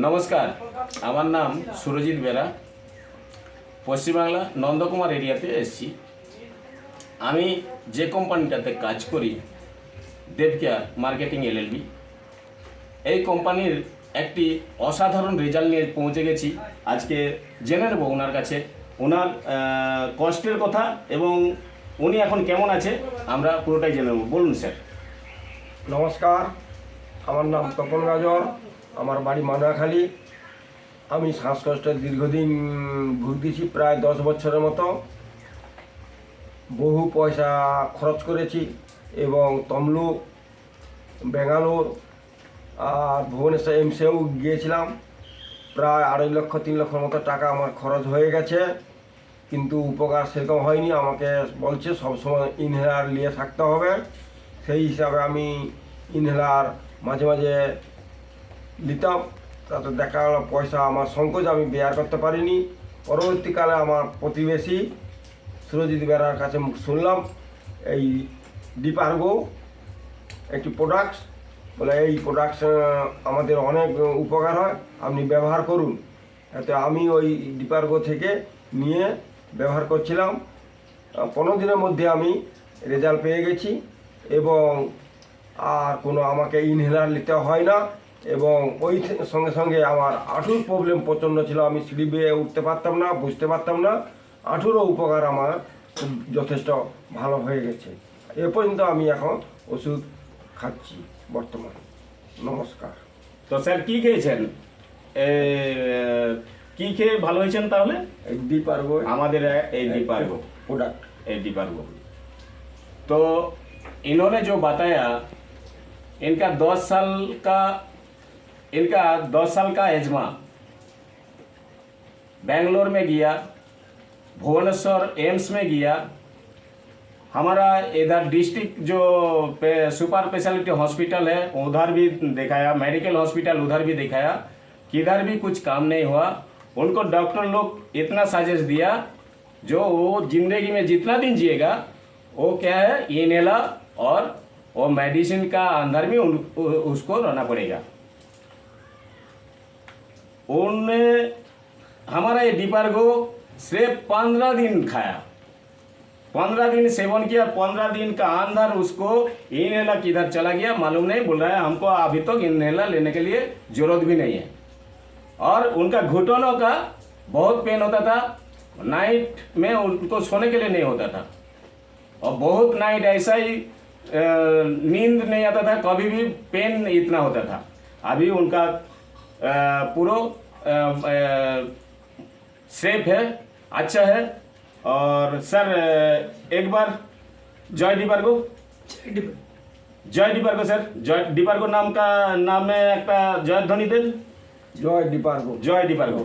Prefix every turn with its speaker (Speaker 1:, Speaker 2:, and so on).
Speaker 1: নমস্কার, আমার নাম সুরজিৎ বেরা। পশ্চিমবাংলা নন্দকুমার এরিয়াতে এসেছি। আমি যে কোম্পানিটাতে কাজ করি, দেবকেয়ার মার্কেটিং এলএলবি, এই কোম্পানির একটি অসাধারণ রেজাল্ট নিয়ে পৌঁছে গেছি। আজকে জেনে নেব ওনার কাছে। ওনার কষ্টের কথা এবং উনি এখন কেমন আছে, আমরা পুরোটাই জেনে নেব। বলুন স্যার।
Speaker 2: নমস্কার, আমার নাম তপন গাজর। আমার বাড়ি মানোয়াখালী আমি শ্বাসকষ্টের দীর্ঘদিন ভুগতেছি, প্রায় দশ বছরের মতো। বহু পয়সা খরচ করেছি এবং তমলুক, বেঙ্গালোর আর ভুবনেশ্বর এমসেও গিয়েছিলাম। প্রায় আড়াই লক্ষ, তিন লক্ষর মতো টাকা আমার খরচ হয়ে গেছে। কিন্তু উপকার সেরকম হয়নি, আমাকে বলছে সবসময় ইনহেলার নিয়ে থাকতে হবে। সেই হিসাবে আমি ইনহেলার মাঝে মাঝে নিতাম, তাতে দেখা গেলো পয়সা আমার সংকোচ, আমি বেয়ার করতে পারিনি। পরবর্তীকালে আমার প্রতিবেশী সুরজিৎ বেড়ার কাছে শুনলাম, এই ডিপার্গো একটি প্রোডাক্টস বলে এই প্রোডাক্টস আমাদের অনেক উপকার হয়, আপনি ব্যবহার করুন। এতে আমি ওই ডিপার্গো থেকে নিয়ে ব্যবহার করছিলাম। পনেরো দিনের মধ্যে আমি রেজাল্ট পেয়ে গেছি এবং আর কোনো আমাকে ইনহেলার নিতে হয় না। এবং ওই থে- সঙ্গে সঙ্গে আমার আঁঠুর প্রবলেম প্রচণ্ড ছিল আমি সিঁড়ি বেয়ে উঠতে পারতাম না বুঝতে পারতাম না আঁঠুরও উপকার আমার খুব যথেষ্ট ভালো হয়ে গেছে এ পর্যন্ত আমি এখন ওষুধ খাচ্ছি বর্তমানে নমস্কার
Speaker 1: তো স্যার কি খেয়েছেন এ, কি খেয়ে ভালো হয়েছেন তাহলে
Speaker 2: এই ডিপার্গো
Speaker 1: আমাদের এই डिपार्गो
Speaker 2: प्रोडक्ट
Speaker 1: ए डिपार्गो तो इन्होंने जो बताया इनका 10 साल का इनका 10 साल का एजमा। बेंगलोर में गया भुवनेश्वर एम्स में गया। हमारा इधर डिस्ट्रिक्ट जो पे, सुपर स्पेशलिटी हॉस्पिटल है उधर भी दिखाया मेडिकल हॉस्पिटल उधर भी दिखाया किधर भी कुछ काम नहीं हुआ। उनको डॉक्टर लोग इतना साजिश दिया जो वो ज़िंदगी में जितना दिन जिएगा वो क्या है इनेला और वो मेडिसिन का अंदर भी उन, उसको रहना पड़ेगा। उनने हमारा ये डिपार्गो सिर्फ़ पंद्रह दिन खाया। पंद्रह दिन सेवन किया, पंद्रह दिन का अंदर उसको इनहेलर किधर चला गया मालूम नहीं, बोल रहा है हमको अभी तक तो इनहेलर लेने के लिए ज़रूरत भी नहीं है। और उनका घुटनों का बहुत पेन होता था नाइट में उनको सोने के लिए नहीं होता था। और बहुत नाइट ऐसा ही नींद नहीं आता था, कभी भी पेन इतना होता था। अभी उनका पूरा सेफ है अच्छा है और सर अ, एक बार जॉय डिपार्गो জয় ডিপার্গো স্যার জয় ডিপার্গো নাম কা নামে একটা জয়ধ্বনি দেন
Speaker 2: জয় ডিপার্গো
Speaker 1: জয় ডিপার্গো